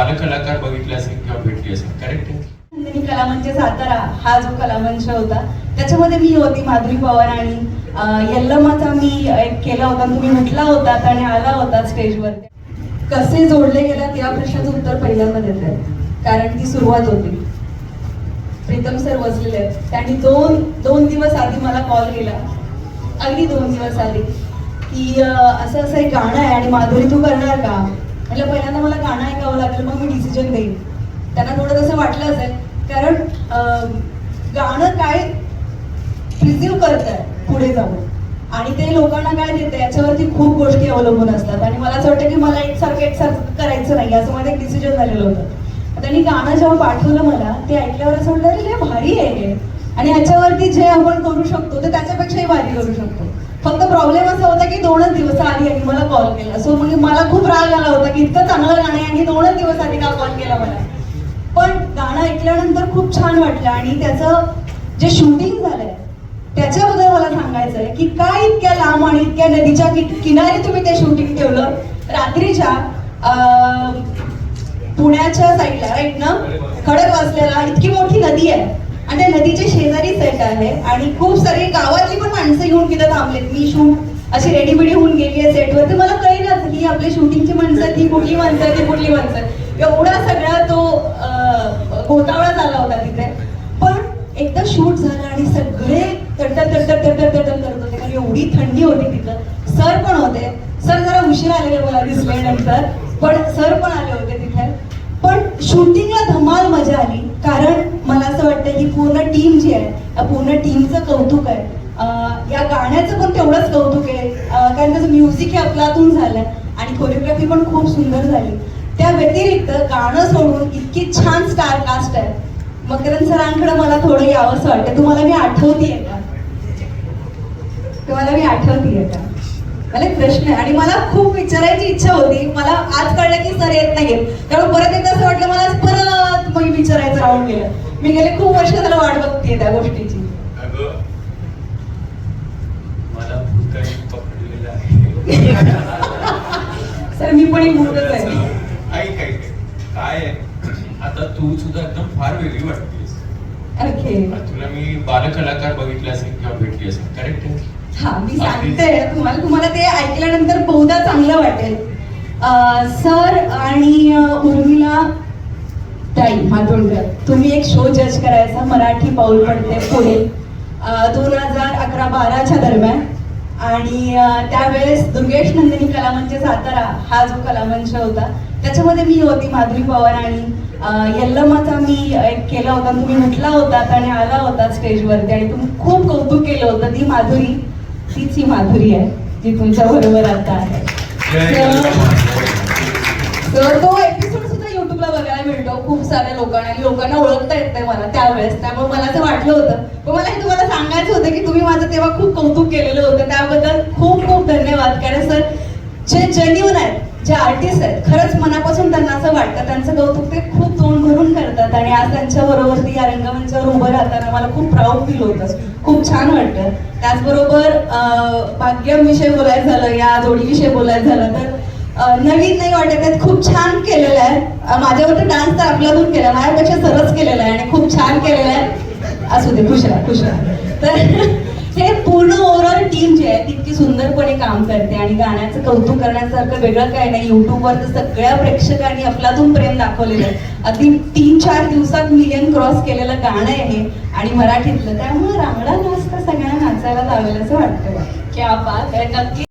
बालकलाकार बघितले असेल किंवा भेटली असेल करेक्ट कलामंच सातारा हा जो कलामंच होता त्याच्यामध्ये मी होती माधुरी पवार आणि यल्लमाचा मी एक केला होता तुम्ही म्हटला होता आणि आला होता स्टेजवर कसे जोडले गेलात या प्रश्नाचं उत्तर पहिल्यांदा देत आहे कारण ती सुरुवात होती. प्रीतम सर बसलेले आहेत. त्यांनी दोन दोन दिवस आधी मला कॉल केला. अगदी दोन दिवस आधी की असं असं एक गाणं आहे आणि माधुरी तू करणार का? म्हटलं पहिल्यांदा मला गाणं ऐकावं लागेल मग मी डिसिजन देईन त्यांना थोडं तसं वाटलं असेल. कारण गाणं काय प्रिझिव्ह करत आहे पुढे जाऊन. आणि ते लोकांना काय देते याच्यावरती खूप गोष्टी अवलंबून असतात. आणि मला असं वाटतं की मला एकसारखं एकसारखं करायचं नाही. असं माझं एक डिसिजन झालेलं होतं. त्यांनी गाणं जेव्हा पाठवलं मला ते ऐकल्यावर असं वाटलं अरे भारी आहे हे. आणि याच्यावरती जे आपण करू शकतो ते त्याच्यापेक्षाही भारी करू शकतो. फक्त प्रॉब्लेम असा होता की दोनच दिवस आधी आणि मला कॉल केला. सो मग म्हणजे मला खूप राग आला होता की इतकं चांगलं गाणं आहे आणि दोनच दिवस आधी का कॉल केला मला. पण गाणं ऐकल्यानंतर खूप छान वाटलं आणि त्याचं जे शूटिंग झालंय त्याच्याबद्दल मला सांगायचं आहे की काय इतक्या लांब आणि इतक्या नदीच्या कि- किनारी तुम्ही ते शूटिंग ठेवलं? रात्रीच्या पुण्याच्या साईडला राईट ना? खडक वाचलेला. इतकी मोठी नदी आहे. त्या नदीच्या शेजारी सेट आहे आणि खूप सारी गावातली पण माणसं येऊन तिथं थांबलेत. मी शूट अशी रेडीमेडी होऊन गेली आहे सेटवर तर मला कळेनाच की आपली शूटिंगची माणसं आहेत, ती कुठली माणसं आहेत, ती कुठली माणसं आहेत. एवढा सगळा तो गोतावळा झाला होता तिथे. पण एकदा शूट झाला आणि सगळे तडतड तडतड तडतड तडतड करत होते. कारण एवढी थंडी होती तिथं. सर पण होते. सर जरा उशीर आलेले मला दिसल्यानंतर. पण सर पण आले होते तिथे. पण शूटिंगला धमाल मजा आली. कारण मला असं वाटतं की पूर्ण टीम जी आहे या पूर्ण टीमचं कौतुक आहे. या गाण्याचं पण तेवढंच कौतुक आहे. कारण त्याचं म्युझिक हे अफलातून झालं आणि कोरिओग्राफी पण खूप सुंदर झाली. त्या व्यतिरिक्त गाणं सोडून इतकी छान स्टार कास्ट आहे. मकरंद सरांकडे मला थोडं यावंसं वाटतं तुम्हाला मी आठवतीये का? तुम्हाला मी आठवतीये का? मला एक प्रश्न आहे. आणि मला खूप विचारायची इच्छा होती. मला आज कळलं की सर येत नाहीये त्यामुळे परत एकदा असं वाटलं मला विचारायचं राहून गेलं. मी गेले खूप वर्ष त्याला वाट बघते त्या गोष्टीची. आहे. सर मी पण आहे. काय आहे? आता तू सुद्धा एकदम फार वेगळी वाटतेस. तुला मी बालकलाकार बघितले असेल किंवा भेटली असेल करेक्ट हा मी सांगते तुम्हाला तुम्हाला ते ऐकल्यानंतर बहुधा चांगलं वाटेल. सर आणि उर्मिला ताई मातोंडकर तुम्ही एक शो जज करायचा मराठी पाऊल पडते पुढे. दोन हजार अकरा बाराच्या दरम्यान. आणि त्यावेळेस दुर्गेश नंदिनी कलामंच सातारा हा जो कलामंच होता त्याच्यामध्ये मी होती माधुरी पवार आणि यल्लमाचा मी एक केला होता. तुम्ही म्हटला होता आणि आला होता स्टेजवरती आणि तुम्ही खूप कौतुक केलं होतं. ती माधुरी तीच ही माधुरी आहे जी तुमच्या बरोबर आता आहे. तो साऱ्या लोकांना आणि लोकांना ओळखता येत नाही मला त्यावेळेस. त्यामुळे मला असं वाटलं होतं. पण मला हे तुम्हाला सांगायचं होतं की तुम्ही माझं तेव्हा खूप कौतुक केलेलं होतं. त्याबद्दल खूप खूप धन्यवाद. कारण सर जे जेन्युन आहेत जे आर्टिस्ट आहेत खरंच मनापासून त्यांना असं वाटतं. त्यांचं कौतुक ते खूप तोंड भरून करतात. आणि आज त्यांच्या बरोबर ती या रंगमंचावर उभं राहताना मला खूप प्राऊड फील होतं. खूप छान वाटतं. त्याचबरोबर भाग्यम विषय बोलायचं झालं या जोडीविषयी बोलायचं झालं तर नवीन नाही वाटत आहेत. खूप छान केलेलं आहे. अं, माझ्यावर डान्स तर आपल्यातून केला. माझ्यापेक्षा सरस केलेला आहे आणि खूप छान केलेलं आहे. असू दे खुश राहा खुश राहा. तर हे पूर्ण ओव्हरऑल टीम जी आहे तितकी इतकी सुंदरपणे काम करते आणि गाण्याचं कौतुक करण्यासारखं वेगळं काय नाही. युट्यूबवर तर सगळ्या प्रेक्षकांनी आपल्यातून प्रेम दाखवलेलं आहे. अगदी तीन चार दिवसात मिलियन क्रॉस केलेलं गाणं आहे हे आणि मराठीतलं. त्यामुळे रांगडा नाच तर सगळ्यांना नाचायला लावेल असं वाटतं. क्या बात आहे. नक्की.